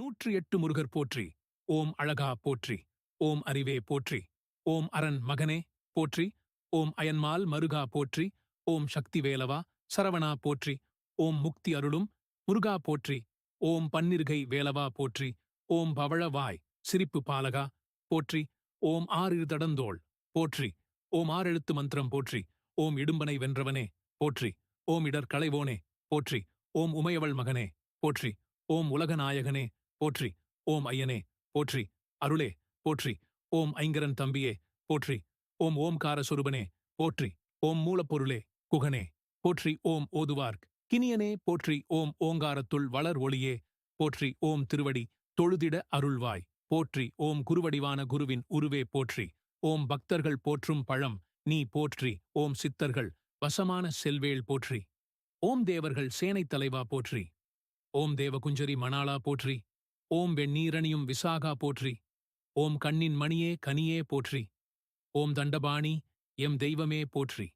நூற்றி எட்டு முருகர் போற்றி ஓம் அழகா போற்றி ஓம் அறிவே போற்றி ஓம் அரண் மகனே போற்றி ஓம் அயன்மால் மருகா போற்றி ஓம் சக்தி வேலவா சரவணா போற்றி ஓம் முக்தி அருளும் முருகா போற்றி ஓம் பன்னிருகை வேலவா போற்றி ஓம் பவழவாய் சிரிப்பு பாலகா போற்றி ஓம் ஆறிரு தடந்தோள் போற்றி ஓம் ஆறெழுத்து மந்திரம் போற்றி ஓம் இடும்பனை வென்றவனே போற்றி ஓம் இடர் களைவோனே போற்றி ஓம் உமையவள் மகனே போற்றி ஓம் உலகநாயகனே போற்றி ஓம் ஐயனே போற்றி அருளே போற்றி ஓம் ஐங்கரன் தம்பியே போற்றி ஓம் ஓம்கார சொருபனே போற்றி ஓம் மூலப்பொருளே குகனே போற்றி ஓம் ஓதுவார்க் கினியனே போற்றி ஓம் ஓங்காரத்துள் வளர் ஒளியே போற்றி ஓம் திருவடி தொழுதிட அருள்வாய் போற்றி ஓம் குருவடிவான குருவின் உருவே போற்றி ஓம் பக்தர்கள் போற்றும் பழம் நீ போற்றி ஓம் சித்தர்கள் வசமான செல்வேள் போற்றி ஓம் தேவர்கள் சேனைத் தலைவா போற்றி ஓம் தேவகுஞ்சரி மணாளா போற்றி ஓம் வெண்ணீரணியும் விசாகா போற்றி. ஓம் கண்ணின் மணியே கனியே போற்றி. ஓம் தண்டபாணி எம் தெய்வமே போற்றி.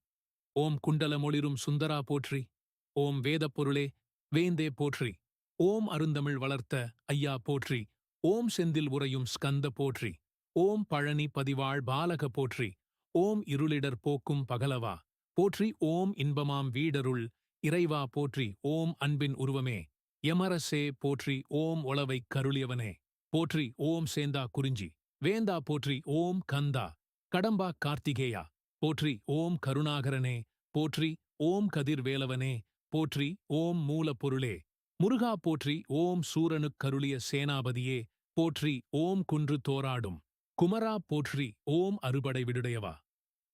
ஓம் குண்டலமொளிரும் சுந்தரா போற்றி. ஓம் வேதப் பொருளே வேந்தே போற்றி. ஓம் அருந்தமிழ் வளர்த்த ஐயா போற்றி. ஓம் செந்தில் உறையும் ஸ்கந்த போற்றி. ஓம் பழனி பதிவாள் பாலக போற்றி. ஓம் இருளிடர் போக்கும் பகலவா. போற்றி ஓம் இன்பமாம் வீடருள் இறைவா போற்றி. ஓம் அன்பின் உருவமே. எமரசே போற்றி ஓம் உளவை கருளியவனே போற்றி ஓம் சேந்தா குறிஞ்சி வேந்தா போற்றி ஓம் கந்தா கடம்பா கார்த்திகேயா போற்றி ஓம் கருணாகரனே போற்றி ஓம் கதிர்வேலவனே போற்றி ஓம் மூலப்பொருளே முருகா போற்றி ஓம் சூரனுக் கருளிய சேனாபதியே போற்றி ஓம் குன்று தோராடும் குமரா போற்றி ஓம் அறுபடை விடுடையவா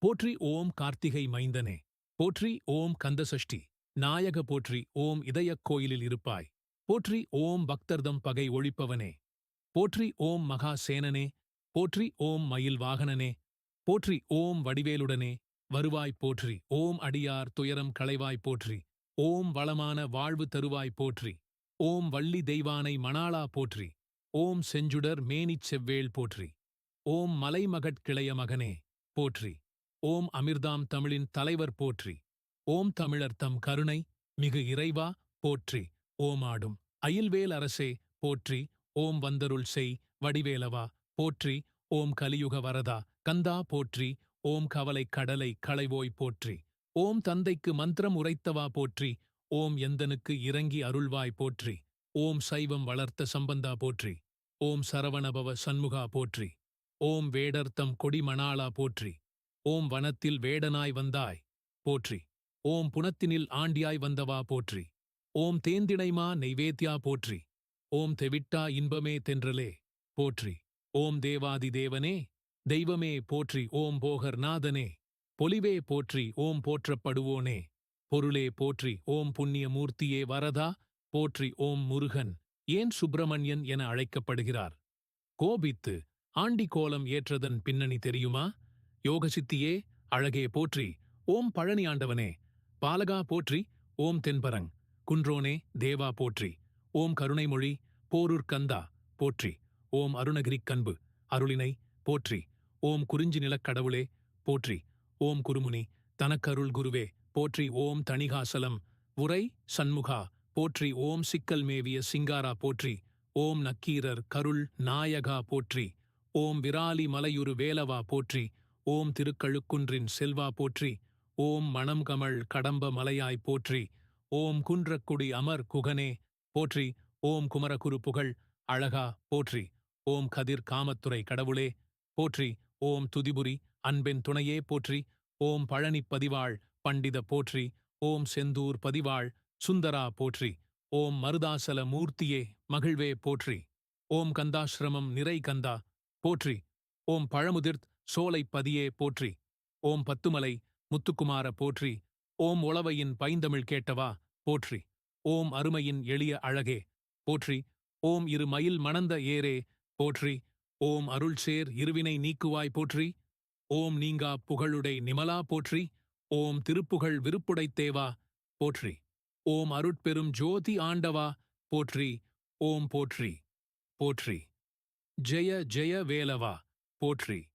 போற்றி ஓம் கார்த்திகை மைந்தனே போற்றி ஓம் கந்தசஷ்டி நாயக போற்றி ஓம் இதயக் கோயிலில் இருப்பாய் போற்றி ஓம் பக்தர்தம் பகை ஒழிப்பவனே. போற்றி ஓம் மகா சேனனே போற்றி ஓம் மயில் வாகனனே. போற்றி ஓம் வடிவேலுடனே. வருவாய் போற்றி. ஓம் அடியார் துயரம் களைவாய் போற்றி. ஓம் வளமான வாழ்வு தருவாய் போற்றி. ஓம் வள்ளி தெய்வானை மணாளா போற்றி. ஓம் செஞ்சுடர் மேனிச் செவ்வேள் போற்றி. ஓம் மலைமகட் கிளைய மகனே போற்றி. ஓம் அமிர்தாம் தமிழின் தலைவர் போற்றி. ஓம் தமிழர் தம் கருணை மிகு இறைவா போற்றி. ஓமாடும் அயில்வேல் அரசே போற்றி ஓம் வந்தருள் செய் வடிவேலவா போற்றி ஓம் கலியுக வரதா கந்தா போற்றி ஓம் கவலை கடலை களைவோய் போற்றி ஓம் தந்தைக்கு மந்திரம் உரைத்தவா போற்றி ஓம் எந்தனுக்கு இறங்கி அருள்வாய் போற்றி ஓம் சைவம் வளர்த்த சம்பந்தா போற்றி ஓம் சரவணபவ சண்முகா போற்றி ஓம் வேடர்த்தம் கொடிமணாளா போற்றி ஓம் வனத்தில் வேடனாய் வந்தாய் போற்றி ஓம் புனத்தினில் ஆண்டியாய் வந்தவா போற்றி ஓம் தேந்திணைமா நெய்வேத்யா போற்றி. ஓம் தெவிட்டா இன்பமே தென்றலே போற்றி. ஓம் தேவாதி தேவனே தெய்வமே போற்றி. ஓம் போகர் நாதனே பொலிவே போற்றி. ஓம் போற்றப்படுவோனே பொருளே போற்றி. ஓம் புண்ணிய மூர்த்தியே வரதா போற்றி. ஓம் முருகன் ஏன் சுப்பிரமணியன் என அழைக்கப்படுகிறார்? கோபித்து ஆண்டி கோலம் ஏற்றதன் பின்னணி தெரியுமா? யோகசித்தியே அழகே போற்றி. ஓம் பழனி ஆண்டவனே பாலகா போற்றி. ஓம் தென்பரங் குன்றோனே தேவா போற்றி ஓம் கருணைமொழி போரூர் கந்தா போற்றி ஓம் அருணகிரிக் கண்பு அருளினை போற்றி ஓம் குறிஞ்சி நிலக்கடவுளே போற்றி ஓம் குருமுனி தனக்கருள் குருவே போற்றி ஓம் தணிகாசலம் உரை சண்முகா போற்றி ஓம் சிக்கல் மேவிய சிங்காரா போற்றி ஓம் நக்கீரர் கருள் நாயகா போற்றி ஓம் விராலி மலையுரு வேலவா போற்றி ஓம் திருக்கழுக்குன்றின் செல்வா போற்றி ஓம் மணம்கமள் கடம்ப மலையாய் போற்றி ஓம் குன்றக்குடி அமர் குகனே போற்றி. ஓம் குமரகுரு புகழ் அழகா போற்றி. ஓம் கதிர் காமத்துறை கடவுளே போற்றி. ஓம் துதிபுரி அன்பென் துணையே போற்றி. ஓம் பழனி பதிவாள் பண்டித போற்றி. ஓம் செந்தூர் பதிவாள் சுந்தரா போற்றி. ஓம் மருதாசல மூர்த்தியே மகிழ்வே போற்றி. ஓம் கந்தாசிரமம் நிறை கந்தா போற்றி. ஓம் பழமுதிர்த் சோலை பதியே போற்றி. ஓம் பத்துமலை முத்துக்குமார போற்றி. ஓம் உளவையின் பைந்தமிழ் கேட்டவா? போற்றி. ஓம் அருமையின் எளிய அழகே. போற்றி. ஓம் இரு மயில் மணந்த ஏரே. போற்றி. ஓம் அருள்சேர் இருவினை நீக்குவாய் போற்றி. ஓம் நீங்கா புகழுடை நிமலா போற்றி. ஓம் திருப்புகழ் விருப்புடைத்தேவா போற்றி. ஓம் அருட்பெரும் ஜோதி ஆண்டவா? போற்றி. ஓம் போற்றி. போற்றி. ஜெய ஜெய வேலவா? போற்றி.